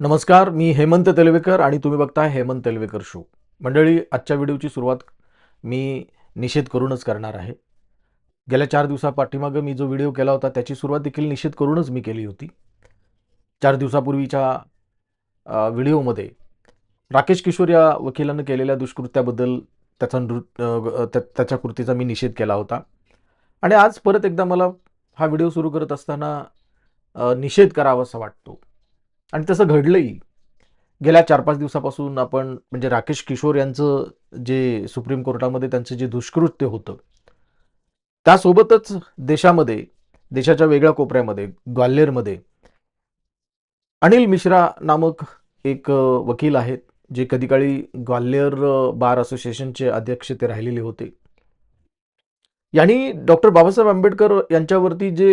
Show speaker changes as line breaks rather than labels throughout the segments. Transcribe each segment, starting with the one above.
नमस्कार मी हेमंत तेलवेकर आणि तुम्ही बघताय हेमंत तेलवेकर शो मंडळी आजच्या व्हिडिओची सुरुवात मी निषेध करूनच करणार आहे. गेल्या चार दिवसापाठीमागं मी जो व्हिडिओ केला होता त्याची सुरुवात देखील निषेध करूनच मी केली होती. चार दिवसापूर्वीच्या व्हिडिओमध्ये राकेश किशोर या वकिलानं केलेल्या दुष्कृत्याबद्दल त्याचा नृ त्या- त्याच्या कृतीचा मी निषेध केला होता. आणि आज परत एकदा मला हा व्हिडिओ सुरू करत असताना निषेध करावासा वाटतो. आणि तसं घडलंही. गेल्या चार पाच दिवसापासून आपण म्हणजे राकेश किशोर यांचं जे सुप्रीम कोर्टामध्ये त्यांचं जे दुष्कृत्य होतं त्यासोबतच देशामध्ये देशाच्या वेगळ्या कोपऱ्यामध्ये ग्वाल्हेरमध्ये अनिल मिश्रा नामक एक वकील आहेत जे कधी काळी ग्वाल्हेर बार असोसिएशनचे अध्यक्ष ते राहिलेले होते. यांनी डॉक्टर बाबासाहेब आंबेडकर यांच्यावरती जे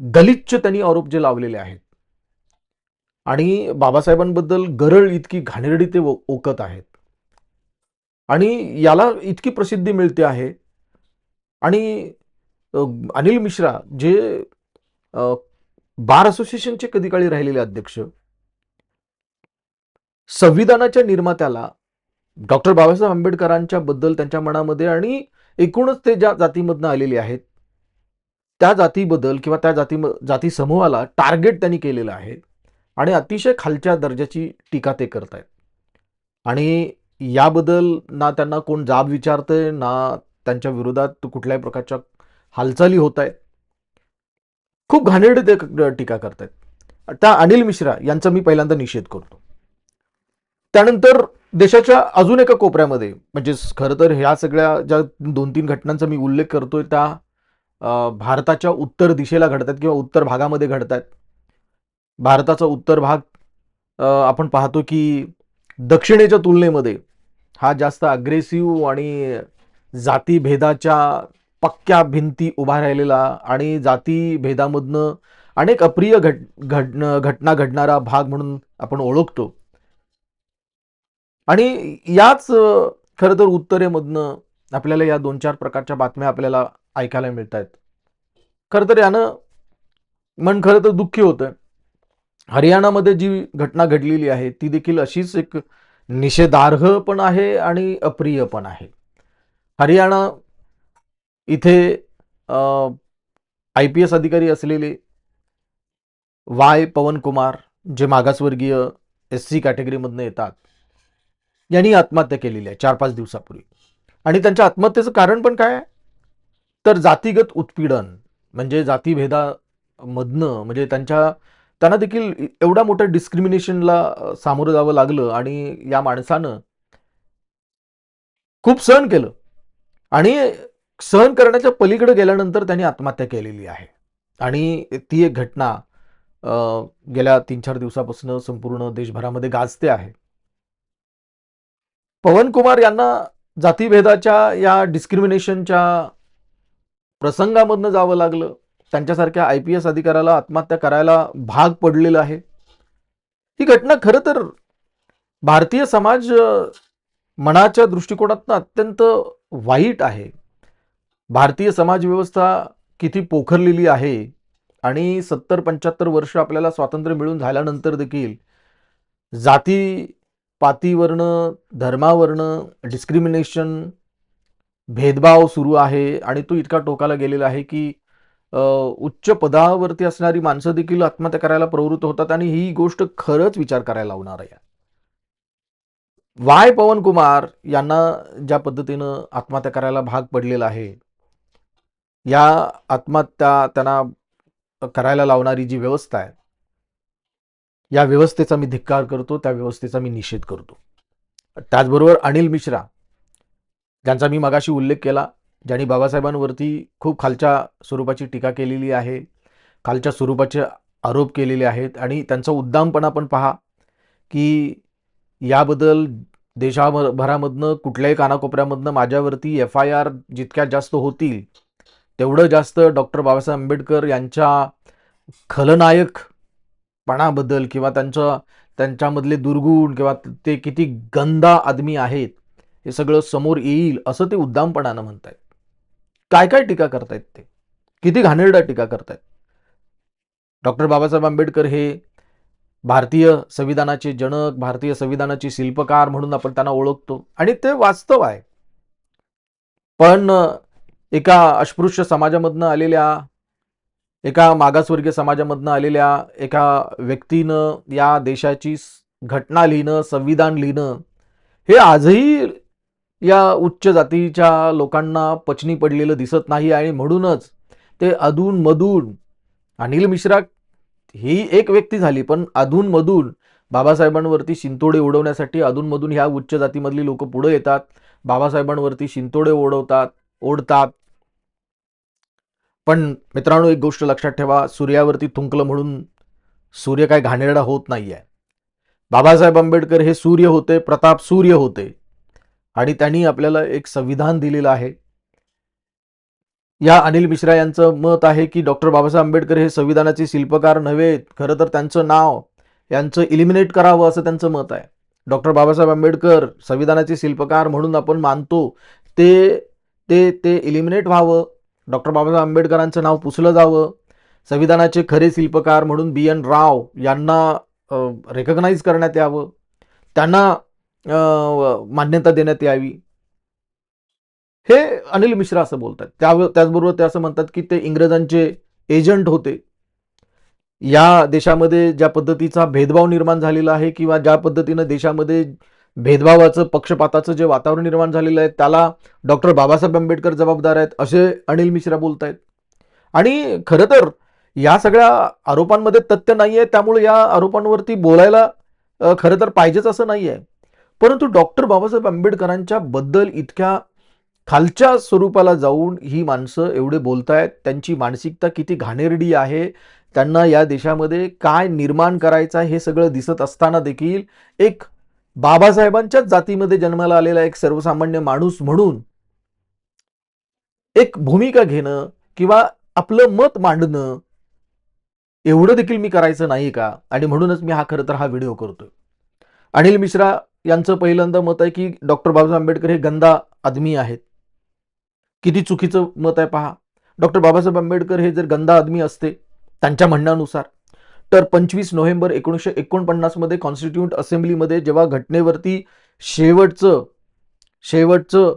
गलिच्छ त्यांनी आरोप जे लावलेले आहेत आणि बाबासाहेबांबद्दल गरळ इतकी घाणेरडी ते ओकत आहेत. आणि याला इतकी प्रसिद्धी मिळते आहे. आणि अनिल मिश्रा जे बार असोसिएशनचे कधी काळी राहिलेले अध्यक्ष संविधानाच्या निर्मात्याला डॉक्टर बाबासाहेब आंबेडकरांच्या बद्दल त्यांच्या मनामध्ये आणि एकूणच ते ज्या जातीमधनं आलेले आहेत त्या जातीबद्दल किंवा त्या जाती जाती समूहाला टार्गेट त्यांनी केलेलं आहे. आणि अतिशय खालच्या दर्जाची टीका ते करत आहेत आणि याबद्दल ना त्यांना कोण जाब विचारतंय ना त्यांच्या विरोधात कुठल्याही प्रकारच्या हालचाली होत आहेत खूप घाणेरडे ते टीका करतायत. त्या अनिल मिश्रा यांचा मी पहिल्यांदा निषेध करतो. त्यानंतर देशाच्या अजून एका कोपऱ्यामध्ये म्हणजे खरं तर ह्या सगळ्या ज्या दोन तीन घटनांचा मी उल्लेख करतोय त्या भारताच्या उत्तर दिशेला घडतात किंवा उत्तर भागामध्ये घडतात भारताचा उत्तर भाग आपण पाहतो की दक्षिणेच्या तुलनेमध्ये हा जास्त अग्रेसिव्ह आणि जातीभेदाच्या पक्क्या भिंती उभा राहिलेला आणि जातीभेदामधनं अनेक अप्रिय घट घड घटना घडणारा भाग म्हणून आपण ओळखतो. आणि याच खरं तर उत्तरेमधनं आपल्याला या दोन चार प्रकारच्या बातम्या आपल्याला ऐकायला मिळत आहेत खरं तर यानं मन खरं तर दुःखी होतं हरियाणामध्ये जी घटना घडलेली आहे ती देखील अशीच एक निषेधार्ह पण आहे आणि अप्रिय पण आहे. हरियाणा इथे आय पी एस अधिकारी असलेले वाय पवन कुमार जे मागासवर्गीय एस सी कॅटेगरीमधनं येतात यांनी आत्महत्या केलेली आहे चार पाच दिवसापूर्वी. आणि त्यांच्या आत्महत्येचं कारण पण काय? तर जातीगत उत्पीडन म्हणजे जातीभेदामधनं म्हणजे त्यांच्या त्यांना देखील एवढ्या मोठ्या डिस्क्रिमिनेशनला सामोरं जावं लागलं आणि या माणसानं खूप सहन केलं. आणि सहन करण्याच्या पलीकडे गेल्यानंतर त्यांनी आत्महत्या केलेली आहे. आणि ती एक घटना गेल्या तीन चार दिवसापासून संपूर्ण देशभरामध्ये गाजते आहे. पवन कुमार यांना जातीभेदाच्या या डिस्क्रिमिनेशनच्या प्रसंगामधनं जावं लागलं. त्यांच्यासारख्या आय पी एस अधिकाऱ्याला आत्महत्या करायला भाग पडलेलं आहे. ही घटना खरं तर भारतीय समाज मनाच्या दृष्टिकोनातनं अत्यंत वाईट आहे. भारतीय समाज व्यवस्था किती पोखरलेली आहे आणि सत्तर पंच्याहत्तर वर्ष आपल्याला स्वातंत्र्य मिळून झाल्यानंतर देखील जाती पातीवरनं धर्मावरनं डिस्क्रिमिनेशन भेदभाव सुरू आहे आणि तो इतका टोकाला गेलेला आहे की उच्च पदावरती असणारी माणसं देखील आत्महत्या करायला प्रवृत्त होतात आणि ही गोष्ट खरंच विचार करायला लावणार आहे. वाय पवन कुमार यांना ज्या पद्धतीनं आत्महत्या करायला भाग पडलेला आहे या आत्महत्या त्यांना करायला लावणारी जी व्यवस्था आहे या व्यवस्थेचा मी धिक्कार करतो त्या व्यवस्थेचा मी निषेध करतो. त्याचबरोबर अनिल मिश्रा ज्यांचा मी मगाशी उल्लेख केला ज्यांनी बाबासाहेबांवरती खूप खालच्या स्वरूपाची टीका केलेली आहे खालच्या स्वरूपाचे आरोप केलेले आहेत आणि त्यांचा उद्दामपणा पण पहा की याबद्दल देशाभरामधनं कुठल्याही कानाकोपऱ्यामधनं माझ्यावरती एफ आय आर जितक्या जास्त होतील तेवढं जास्त डॉक्टर बाबासाहेब आंबेडकर यांच्या खलनायकपणाबद्दल किंवा त्यांच्या त्यांच्यामधले दुर्गुण किंवा ते किती गंदा आदमी आहेत हे सगळं समोर येईल असं ते उद्दामपणानं म्हणत आहेत काय काय टीका करतायत ते? किती घाणेरडा टीका करतायत? डॉक्टर बाबासाहेब आंबेडकर हे भारतीय संविधानाचे जनक भारतीय संविधानाचे शिल्पकार म्हणून आपण त्यांना ओळखतो. आणि ते वास्तव आहे. पण एका अस्पृश्य समाजामधनं आलेल्या एका मागासवर्गीय समाजामधनं आलेल्या एका व्यक्तीनं या देशाची घटना लिहिणं संविधान लिहिणं हे आजही या उच्च जातीच्या लोकांना पचनी पडलेलं दिसत नाही आणि म्हणूनच ते अधूनमधून अनिल मिश्रा ही एक व्यक्ती झाली पण अधूनमधून बाबासाहेबांवरती शिंतोडे उडवण्यासाठी अधूनमधून ह्या उच्च जातीमधली लोक पुढे येतात. बाबासाहेबांवरती शिंतोडे ओढवतात ओढतात. पण मित्रांनो एक गोष्ट लक्षात ठेवा सूर्यावरती थुंकलं म्हणून सूर्य काय घाणेरडा होत नाहीये. बाबासाहेब आंबेडकर हे सूर्य होते प्रताप सूर्य होते. आणि त्यांनी आपल्याला एक संविधान दिलेलं आहे. या अनिल मिश्रा यांचं मत आहे की डॉक्टर बाबासाहेब आंबेडकर हे संविधानाचे शिल्पकार नव्हे खरं तर त्यांचं नाव यांचं इलिमिनेट करावं असं त्यांचं मत आहे. डॉक्टर बाबासाहेब आंबेडकर संविधानाचे शिल्पकार म्हणून आपण मानतो ते ते ते इलिमिनेट व्हावं डॉक्टर बाबासाहेब आंबेडकरांचं नाव पुसलं जावं संविधानाचे खरे शिल्पकार म्हणून बी एन राव यांना रेकग्नाईज करण्यात यावं त्यांना मान्यता देण्यात यावी. हे अनिल मिश्रा असं बोलतात. त्या त्याचबरोबर ते असं म्हणतात की ते इंग्रजांचे एजंट होते. या देशामध्ये ज्या पद्धतीचा भेदभाव निर्माण झालेला आहे किंवा ज्या पद्धतीनं देशामध्ये भेदभावाचं पक्षपाताचं जे वातावरण निर्माण झालेलं आहे त्याला डॉक्टर बाबासाहेब आंबेडकर जबाबदार आहेत असे अनिल मिश्रा बोलत आहेत आणि खरं तर या सगळ्या आरोपांमध्ये तथ्य नाही आहे त्यामुळे या आरोपांवरती बोलायला खरं तर पाहिजेच असं नाही आहे परंतु डॉक्टर बाबासाहेब आंबेडकरांच्या बद्दल इतक्या खालच्या स्वरूपाला जाऊन ही माणसं एवढे बोलतायत त्यांची मानसिकता किती घाणेरडी आहे त्यांना या देशामध्ये काय निर्माण करायचं हे सगळं दिसत असताना देखील एक बाबासाहेबांच्याच जातीमध्ये जन्माला आलेला एक सर्वसामान्य माणूस म्हणून एक भूमिका घेणं किंवा आपलं मत मांडणं एवढं देखील मी करायचं नाही का? आणि म्हणूनच मी हा खरं तर हा व्हिडिओ करतोय. अनिल मिश्रा यांचं पहिल्यांदा मत आहे की डॉक्टर बाबासाहेब आंबेडकर हे गंदा आदमी आहेत. किती चुकीचं मत आहे पहा. डॉक्टर बाबासाहेब आंबेडकर हे जर गंदा आदमी असते त्यांच्या म्हणण्यानुसार तर पंचवीस नोव्हेंबर एकोणीसशे एकोणपन्नासमध्ये कॉन्स्टिट्यूंट असेंब्लीमध्ये जेव्हा घटनेवरती शेवटचं शेवटचं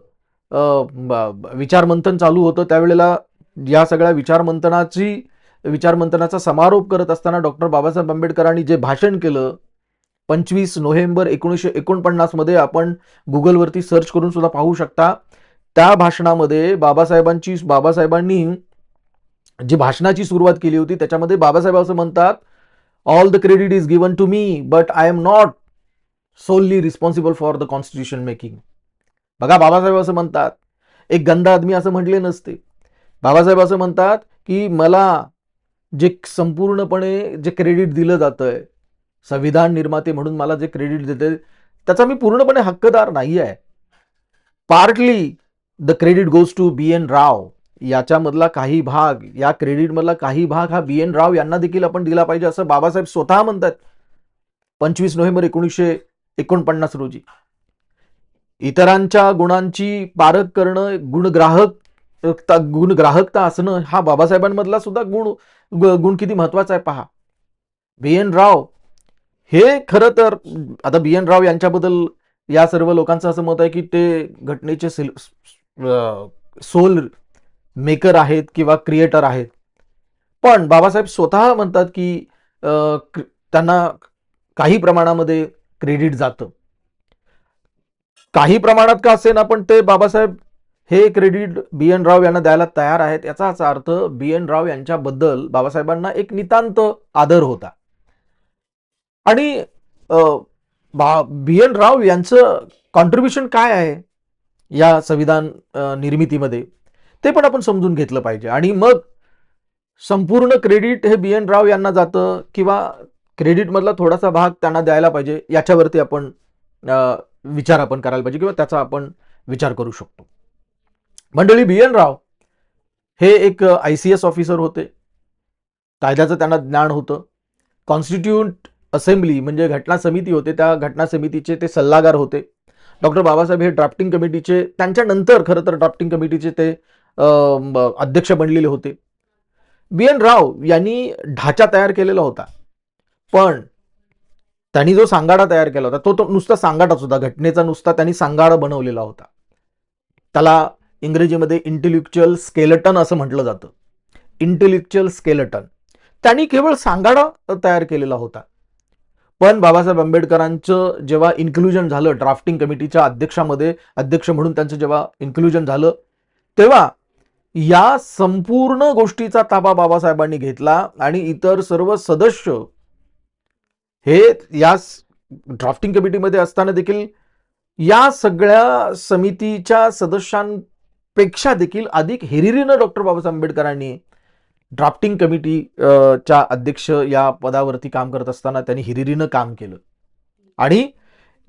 विचारमंथन चालू होतं त्यावेळेला या सगळ्या विचारमंथनाची विचारमंथनाचा समारोप करत असताना डॉक्टर बाबासाहेब आंबेडकरांनी जे भाषण केलं पंचवीस नोव्हेंबर एकोणीसशे एकोणपन्नासमध्ये आपण गुगलवरती सर्च करून सुद्धा पाहू शकता. त्या भाषणामध्ये बाबासाहेबांची बाबासाहेबांनी जी भाषणाची सुरुवात केली होती त्याच्यामध्ये बाबासाहेब असं म्हणतात all the credit is given to me but I am not solely responsible for the constitution making बघा बाबासाहेब असं म्हणतात. एक गंदा आदमी असं म्हटले नसते. बाबासाहेब असं म्हणतात की मला जे संपूर्णपणे जे क्रेडिट दिलं जातं आहे संविधान निर्माते म्हणून मला जे क्रेडिट देते त्याचा मी पूर्णपणे हक्कदार नाही आहे partly the credit goes to B N Rau याच्यामधला काही भाग या क्रेडिटमधला काही भाग हा बी एन राव यांना देखील आपण दिला पाहिजे असं बाबासाहेब स्वतः म्हणतात. पंचवीस नोव्हेंबर एकोणीसशे एकोणपन्नास रोजी. इतरांच्या गुणांची पारख करणं गुणग्राहक गुणग्राहकता असणं हा बाबासाहेबांमधला सुद्धा गुण गुण किती महत्त्वाचा आहे पहा. बी एन राव हे खरं तर आता बी एन राव यांच्याबद्दल या सर्व लोकांचं असं मत आहे की ते घटनेचे सोल मेकर आहेत किंवा क्रिएटर आहेत. पण बाबासाहेब स्वतः म्हणतात की त्यांना काही प्रमाणामध्ये क्रेडिट जातं. काही प्रमाणात का असेना पण ते बाबासाहेब हे क्रेडिट बी एन राव यांना द्यायला तयार आहेत याचाच अर्थ बी एन राव यांच्याबद्दल बाबासाहेबांना एक नितांत आदर होता. आणि बी एन राव यांचं कॉन्ट्रीब्युशन काय आहे या संविधान निर्मितीमध्ये? ते पण आपण समजून घेतलं पाहिजे. आणि मग संपूर्ण क्रेडिट हे बी एन राव यांना जातं किंवा क्रेडिटमधला थोडासा भाग त्यांना द्यायला पाहिजे याच्यावरती आपण विचार आपण करायला पाहिजे किंवा त्याचा आपण विचार करू शकतो. मंडळी बी एन राव हे एक आय सी एस ऑफिसर होते. कायद्याचं त्यांना ज्ञान होतं. कॉन्स्टिट्यूट असेंब्ली म्हणजे घटना समिती होते त्या घटना समितीचे ते सल्लागार होते. डॉक्टर बाबासाहेब हे ड्राफ्टिंग कमिटीचे त्यांच्यानंतर खरं तर ड्राफ्टिंग कमिटीचे ते अध्यक्ष बनलेले होते. बी एन राव यांनी ढाचा तयार केलेला होता. पण त्यांनी जो सांगाडा तयार केला होता तो तो नुसता सांगाडाच होता घटनेचा नुसता त्यांनी सांगाडा बनवलेला होता. त्याला इंग्रजीमध्ये इंटेलेक्च्युअल स्केलेटन असं म्हटलं जातं. इंटेलेक्च्युअल स्केलेटन त्यांनी केवळ सांगाडा तयार केलेला होता. पण बाबासाहेब आंबेडकरांचं जेव्हा इन्क्लुजन झालं ड्राफ्टिंग कमिटीच्या अध्यक्षामध्ये अध्यक्ष म्हणून त्यांचं जेव्हा इन्क्लुजन झालं तेव्हा या संपूर्ण गोष्टीचा ताबा बाबासाहेबांनी घेतला आणि इतर सर्व सदस्य हे या ड्राफ्टिंग कमिटीमध्ये असताना देखील या सगळ्या समितीच्या सदस्यांपेक्षा देखील अधिक हिरिरीनं डॉक्टर बाबासाहेब आंबेडकरांनी ड्राफ्टिंग कमिटी च्या अध्यक्ष या पदावरती काम करत असताना त्यांनी हिरिरीनं काम केलं. आणि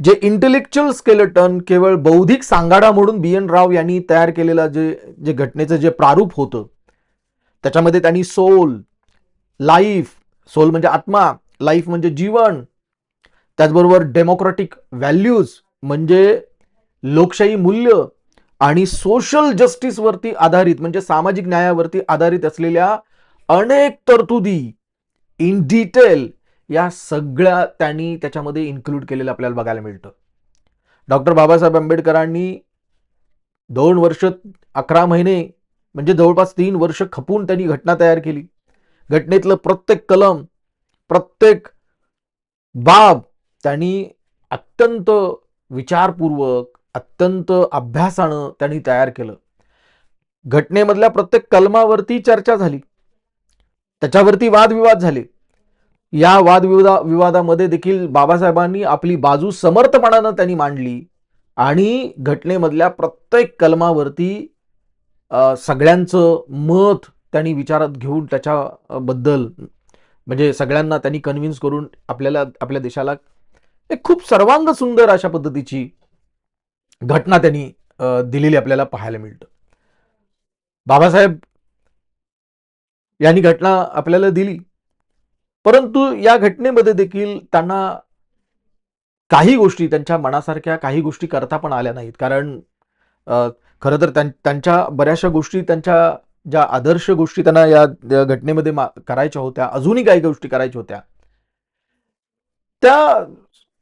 जे इंटेलेक्च्युअल स्केलेटन केवळ बौद्धिक सांगाडा म्हणून बी एन राव यांनी तयार केलेलं जे जे घटनेचं जे प्रारूप होतं त्याच्यामध्ये त्यांनी सोल लाईफ सोल म्हणजे आत्मा लाईफ म्हणजे जीवन त्याचबरोबर डेमोक्रॅटिक व्हॅल्यूज म्हणजे लोकशाही मूल्य आणि सोशल जस्टिसवरती आधारित म्हणजे सामाजिक न्यायावरती आधारित असलेल्या अनेक तरतुदी इन डिटेल या सगळ्या त्यांनी त्याच्यामध्ये इन्क्लूड केलेलं आपल्याला बघायला मिळतं. डॉक्टर बाबासाहेब आंबेडकरांनी दोन वर्ष अकरा महिने म्हणजे जवळपास तीन वर्ष खपून त्यांनी घटना तयार केली. घटनेतलं प्रत्येक कलम प्रत्येक बाब त्यांनी अत्यंत विचारपूर्वक अत्यंत अभ्यासानं त्यांनी तयार केलं. घटनेमधल्या प्रत्येक कलमावरती चर्चा झाली. त्याच्यावरती वादविवाद झाले. या वादविवादा विवादामध्ये देखील बाबासाहेबांनी आपली बाजू समर्थपणानं त्यांनी मांडली आणि घटनेमधल्या प्रत्येक कलमावरती सगळ्यांचं मत त्यांनी विचारात घेऊन त्याच्याबद्दल म्हणजे सगळ्यांना त्यांनी कन्व्हिन्स करून आपल्याला आपल्या देशाला एक खूप सर्वांग सुंदर अशा पद्धतीची घटना त्यांनी दिलेली आपल्याला पाहायला मिळतं. बाबासाहेब यांनी घटना आपल्याला दिली. परंतु या घटनेमध्ये देखील त्यांना काही गोष्टी त्यांच्या मनासारख्या काही गोष्टी करता पण आल्या नाहीत. कारण खरं तर त्यांच्या बऱ्याचशा गोष्टी त्यांच्या ज्या आदर्श गोष्टी त्यांना या घटनेमध्ये करायच्या होत्या अजूनही काही गोष्टी करायच्या होत्या. त्या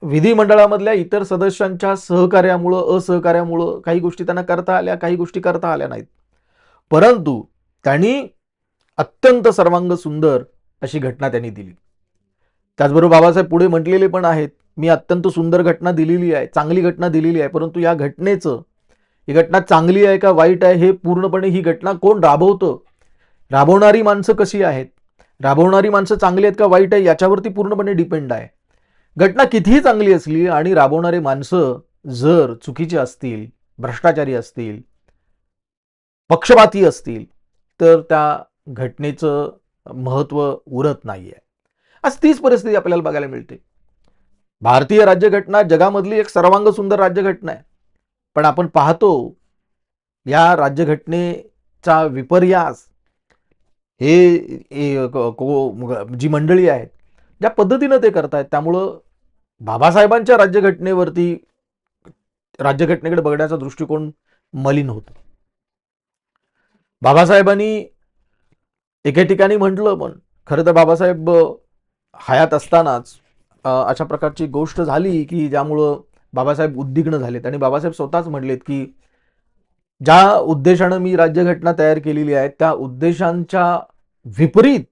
विधिमंडळामधल्या इतर सदस्यांच्या सहकार्यामुळं असहकार्यामुळं काही गोष्टी त्यांना करता आल्या काही गोष्टी करता आल्या नाहीत. परंतु त्यांनी अत्यंत सर्वांग सुंदर अशी घटना त्यांनी दिली. त्याचबरोबर बाबासाहेब पुढे म्हटलेले पण आहेत मी अत्यंत सुंदर घटना दिलेली आहे चांगली घटना दिलेली आहे परंतु या घटनेचं ही घटना चांगली आहे का वाईट आहे हे पूर्णपणे ही घटना कोण राबवतं? राबवणारी माणसं कशी आहेत? राबवणारी माणसं चांगली आहेत का वाईट आहे याच्यावरती पूर्णपणे डिपेंड आहे. घटना कितीही चांगली असली आणि राबवणारे माणसं जर चुकीचे असतील भ्रष्टाचारी असतील पक्षपाती असतील तर त्या घटनेचं महत्त्व उरत नाहीये. आज तीच परिस्थिती आपल्याला बघायला मिळते. भारतीय राज्यघटना जगामधली एक सर्वांग सुंदर राज्यघटना आहे. पण आपण पाहतो या राज्यघटनेचा विपर्यास हे जी मंडळी आहेत ज्या पद्धतीनं ते करतायत त्यामुळं बाबासाहेबांच्या राज्यघटनेवरती राज्यघटनेकडे बघण्याचा दृष्टिकोन मलिन होतो. बाबासाहेबांनी एके ठिकाणी म्हटलं पण खरं तर बाबासाहेब हयात असतानाच अशा प्रकारची गोष्ट झाली की ज्यामुळं बाबासाहेब उद्विग्न झालेत. आणि बाबासाहेब स्वतःच म्हटलेत की ज्या उद्देशानं मी राज्यघटना तयार केलेली आहे त्या उद्देशांच्या विपरीत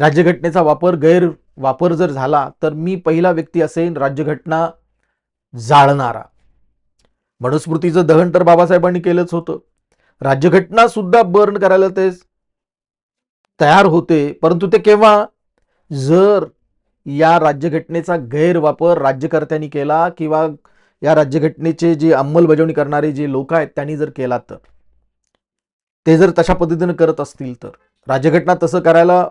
राज्यघटनेचा वापर गैर वापर जर झाला तर मी पहिला व्यक्ती असेन राज्यघटना जाळणारा. मनुस्मृतीचं दहन तर बाबासाहेबांनी केलंच होतं. राज्यघटना सुद्धा बर्न करायला ते तयार होते परंतु ते केव्हा? जर या राज्यघटनेचा गैरवापर राज्यकर्त्यांनी केला किंवा या राज्यघटनेचे जे अंमलबजावणी करणारे जे लोक आहेत त्यांनी जर केला तर. ते जर तशा पद्धतीनं करत असतील तर. राज्यघटना तसं करायला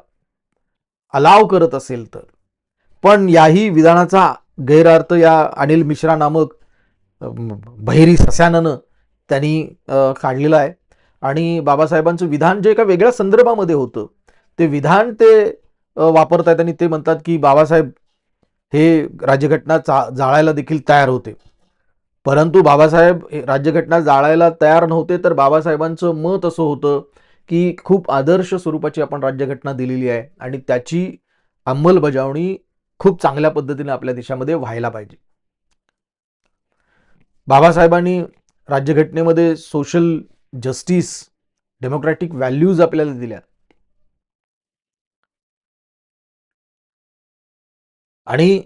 अलाव करत असेल तर. पण याही विधानाचा गैरअर्थ या अनिल मिश्रा नामक बहिरी सस्यानं त्यांनी काढलेला काढलेलं आहे. आणि बाबासाहेबांचं विधान जे एका वेगळ्या संदर्भामध्ये होतं ते विधान ते वापरत आहेत आणि ते म्हणतात की बाबासाहेब हे राज्यघटना चा जाळायला देखील तयार होते. परंतु बाबासाहेब हे राज्यघटना जाळायला तयार नव्हते तर बाबासाहेबांचं मत असं होतं की खूप आदर्श स्वरूपाची आपण राज्यघटना दिलेली आहे आणि त्याची अंमलबजावणी खूप चांगल्या पद्धतीने आपल्या देशामध्ये व्हायला पाहिजे. बाबासाहेबांनी राज्यघटनेमध्ये सोशल जस्टिस डेमोक्रॅटिक व्हॅल्यूज आपल्याला दिल्या. आणि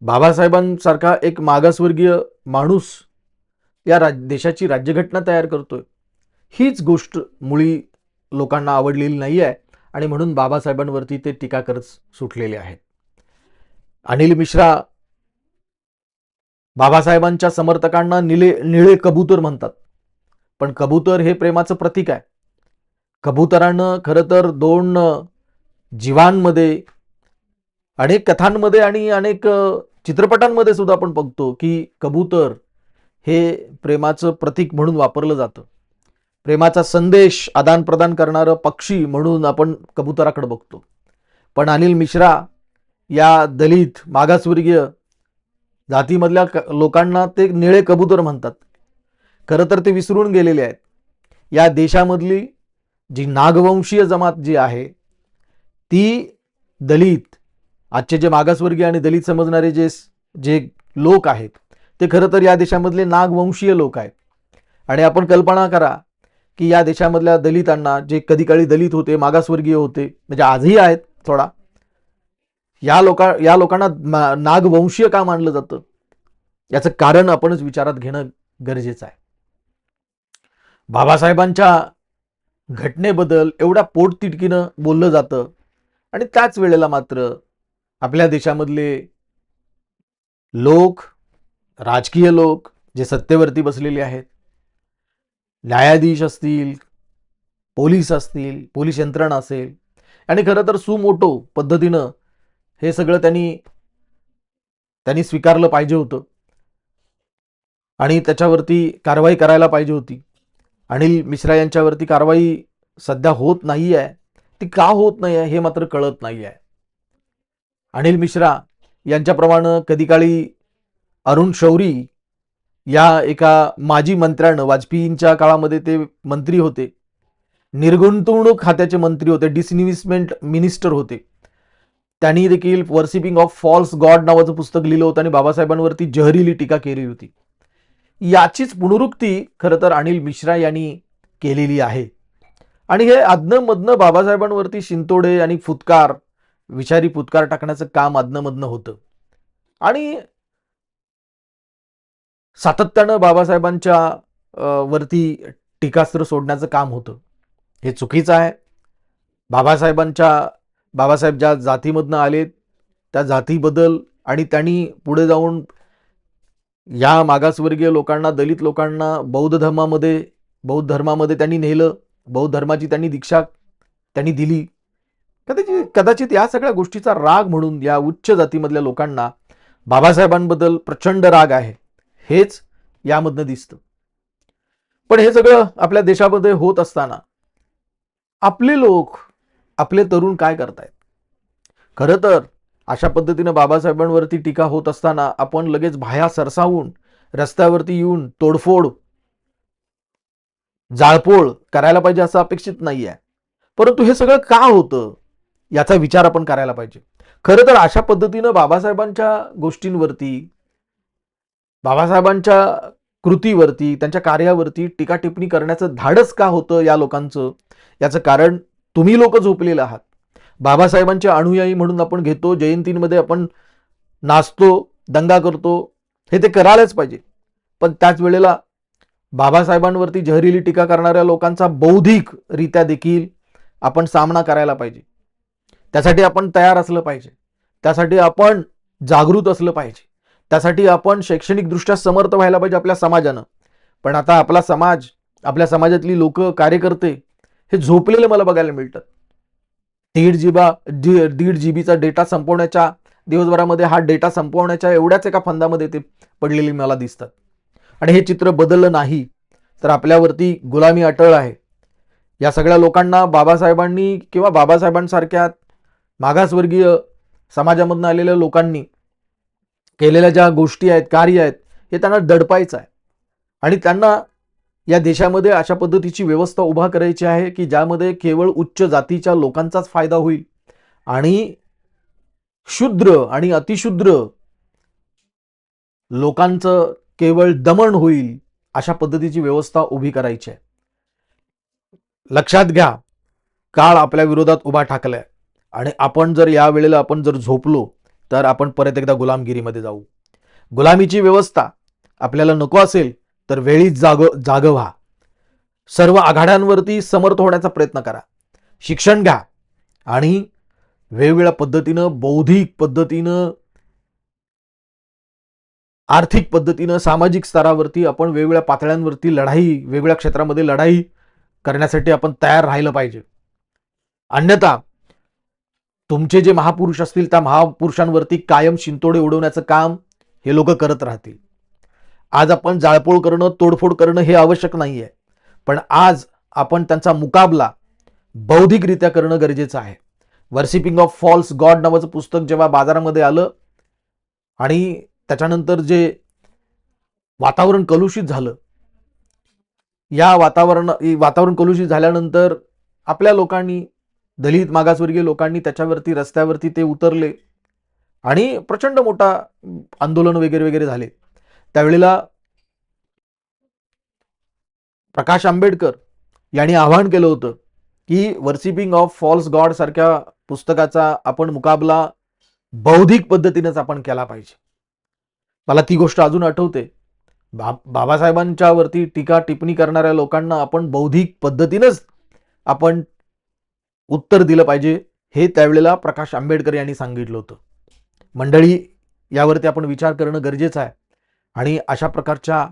बाबासाहेबांसारखा एक मागासवर्गीय माणूस या राज देशाची राज्यघटना तयार करतोय. हीच गोष्ट मुळी लोकांना आवडलेली नाही आहे आणि म्हणून बाबासाहेबांवरती ते टीका करत सुटलेले आहेत. अनिल मिश्रा बाबासाहेबांच्या समर्थकांना निळे निळे कबूतर म्हणतात. पण कबूतर हे प्रेमाचं प्रतीक आहे. कबूतरानं खरं तर दोन जीवांमध्ये अनेक कथांमध्ये आणि अनेक चित्रपटांमध्ये सुद्धा आपण बघतो की कबूतर हे प्रेमाचं प्रतीक म्हणून वापरलं जातं. प्रेमाचा संदेश आदानप्रदान करणारं पक्षी म्हणून आपण कबुतराकडे बघतो. पण अनिल मिश्रा या दलित मागासवर्गीय जातीमधल्या क- लोकांना ते निळे कबूतर म्हणतात. खरं तर ते विसरून गेलेले आहेत. या देशामधली जी नागवंशीय जमात जी आहे ती दलित आजचे जे मागासवर्गीय आणि दलित समजणारे जे जे लोक आहेत ते खरं तर या देशामधले नागवंशीय लोक आहेत. आणि आपण कल्पना करा की या देशामधल्या दलितांना जे कधी काळी दलित होते मागासवर्गीय होते म्हणजे आजही आहेत थोडा या लोका या लोकांना नागवंशीय का मानलं जातं? याचं कारण आपणच विचारात घेणं गरजेचं आहे. बाबासाहेबांच्या घटनेबद्दल एवढ्या पोटतिडकीनं बोललं जातं आणि त्याच वेळेला मात्र आपल्या देशामधले लोक राजकीय लोक जे सत्तेवरती बसलेले आहेत न्यायाधीश असतील पोलीस असतील पोलीस यंत्रणा असेल. आणि खरं तर सुमोटो पद्धतीनं हे सगळं त्यांनी त्यांनी स्वीकारलं पाहिजे होतं. आणि त्याच्यावरती कारवाई करायला पाहिजे होती. अनिल मिश्रा यांच्यावरती कारवाई सध्या होत नाही आहे ती का होत नाही आहे हे मात्र कळत नाही आहे अनिल मिश्रा यांच्याप्रमाणे कधी काळी अरुण शौरी या एका माजी मंत्र्यानं वाजपेयींच्या काळामध्ये ते मंत्री होते. निर्गुंतवणूक खात्याचे मंत्री होते. डिसइन्व्हेस्टमेंट मिनिस्टर होते. त्यांनी देखील वर्सिपिंग ऑफ फॉल्स गॉड नावाचं पुस्तक लिहिलं होतं आणि बाबासाहेबांवरती जहरीली टीका केली होती. याचीच पुनरुक्ती खरं तर अनिल मिश्रा यांनी केलेली आहे. आणि हे अदनं बाबासाहेबांवरती शिंतोडे आणि फुतकार विषारी फुतकार टाकण्याचं काम अदनं होतं. आणि सातत्यानं बाबासाहेबांच्या वरती टीकास्त्र सोडण्याचं काम होतं. हे चुकीचं आहे. बाबासाहेबांच्या बाबासाहेब ज्या जातीमधनं आले त्या जातीबद्दल आणि त्यांनी पुढे जाऊन या मागासवर्गीय लोकांना दलित लोकांना बौद्ध धर्मामध्ये बौद्ध धर्मामध्ये त्यांनी नेलं बौद्ध धर्माची त्यांनी दीक्षा त्यांनी दिली. कदाचित कदाचित या सगळ्या गोष्टीचा राग म्हणून या उच्च जातीमधल्या लोकांना बाबासाहेबांबद्दल प्रचंड राग आहे. हेच यामधनं दिसतं. पण हे सगळं आपल्या देशामध्ये होत असताना आपले लोक आपले तरुण काय करतायत? खरं तर अशा पद्धतीनं बाबासाहेबांवरती टीका होत असताना आपण लगेच भाया सरसावून रस्त्यावरती येऊन तोडफोड जाळपोळ करायला पाहिजे असं अपेक्षित नाही आहे परंतु हे सगळं का होतं? याचा विचार आपण करायला पाहिजे. खरं तर अशा पद्धतीनं बाबासाहेबांच्या गोष्टींवरती बाबासाहेबांच्या कृतीवरती त्यांच्या कार्यावरती टीका टिप्पणी करण्याचं धाडस का होतं या लोकांचं? याचं कारण तुम्ही लोक झोपलेले आहात. बाबासाहेबांचे अनुयायी म्हणून आपण घेतो जयंतींमध्ये आपण नाचतो दंगा करतो हे ते करायलाच पाहिजे. पण त्याच वेळेला बाबासाहेबांवरती जहरीली टीका करणाऱ्या लोकांचा बौद्धिकरित्या देखील आपण सामना करायला पाहिजे. त्यासाठी आपण तयार असलं पाहिजे. त्यासाठी आपण जागृत असलं पाहिजे. त्यासाठी आपण शैक्षणिकदृष्ट्या समर्थ व्हायला पाहिजे आपल्या समाजानं. पण आता आपला समाज आपल्या समाजातली लोक कार्यकर्ते हे झोपलेले मला बघायला मिळतात. दीड जीबा दी- दीड जी बीचा डेटा संपवण्याच्या दिवसभरामध्ये हा डेटा संपवण्याच्या एवढ्याच एका फंदामध्ये ते पडलेले मला दिसतात. आणि हे चित्र बदललं नाही तर आपल्यावरती गुलामी अटळ आहे. या सगळ्या लोकांना बाबासाहेबांनी किंवा बाबासाहेबांसारख्या मागासवर्गीय समाजामधनं आलेल्या लोकांनी केलेल्या ज्या गोष्टी आहेत कार्य आहेत हे त्यांना दडपायचं आहे. आणि त्यांना या देशामध्ये अशा पद्धतीची व्यवस्था उभा करायची आहे की ज्यामध्ये केवळ उच्च जातीच्या लोकांचाच फायदा होईल आणि शूद्र आणि अतिशूद्र लोकांचं केवळ दमन होईल अशा पद्धतीची व्यवस्था उभी करायची आहे. लक्षात घ्या काळ आपल्या विरोधात उभा ठाकलाय. आणि आपण जर या वेळेला आपण जर झोपलो तर आपण परत एकदा गुलामगिरीमध्ये जाऊ. गुलामीची व्यवस्था आपल्याला नको असेल तर वेळीच जाग जाग व्हा. सर्व आघाड्यांवरती समर्थ होण्याचा प्रयत्न करा. शिक्षण घ्या. आणि वेगवेगळ्या पद्धतीनं बौद्धिक पद्धतीनं आर्थिक पद्धतीनं सामाजिक स्तरावरती आपण वेगवेगळ्या पातळ्यांवरती लढाई वेगवेगळ्या क्षेत्रामध्ये लढाई करण्यासाठी आपण तयार राहिलं पाहिजे. अन्यथा तुमचे जे महापुरुष असतील त्या महापुरुषांवरती कायम शिंतोडे उडवण्याचं काम हे लोक करत राहतील. आज आपण जाळपोळ करणं तोडफोड करणं हे आवश्यक नाही आहे पण आज आपण त्यांचा मुकाबला बौद्धिकरित्या करणं गरजेचं आहे. वर्सिपिंग ऑफ फॉल्स गॉड नावाचं पुस्तक जेव्हा बाजारामध्ये आलं आणि त्याच्यानंतर जे वातावरण कलुषित झालं या वातावरण वातावरण कलुषित झाल्यानंतर आपल्या लोकांनी दलित मागासवर्गीय लोकांनी त्याच्यावरती रस्त्यावरती ते उतरले. आणि प्रचंड मोठा आंदोलन वगैरे वगैरे झाले. त्यावेळेला प्रकाश आंबेडकर यांनी आवाहन केलं होतं की वर्शिपिंग ऑफ फॉल्स गॉड सारख्या पुस्तकाचा आपण मुकाबला बौद्धिक पद्धतीनेच आपण केला पाहिजे. मला ती गोष्ट अजून आठवते. बा बाबासाहेबांच्या वरती टीका टिप्पणी करणाऱ्या लोकांना आपण बौद्धिक पद्धतीनंच आपण उत्तर दिलं पाहिजे. हे त्यावेळेला प्रकाश आंबेडकर यांनी सांगितलं होतं. मंडळी यावरती आपण विचार करणं गरजेचं आहे. आणि अशा प्रकारच्या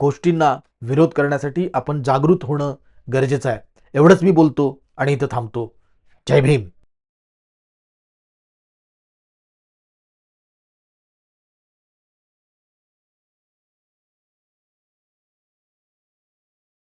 गोष्टींना विरोध करण्यासाठी आपण जागृत होणं गरजेचं आहे. एवढंच मी बोलतो आणि इथं थांबतो. जय भीम.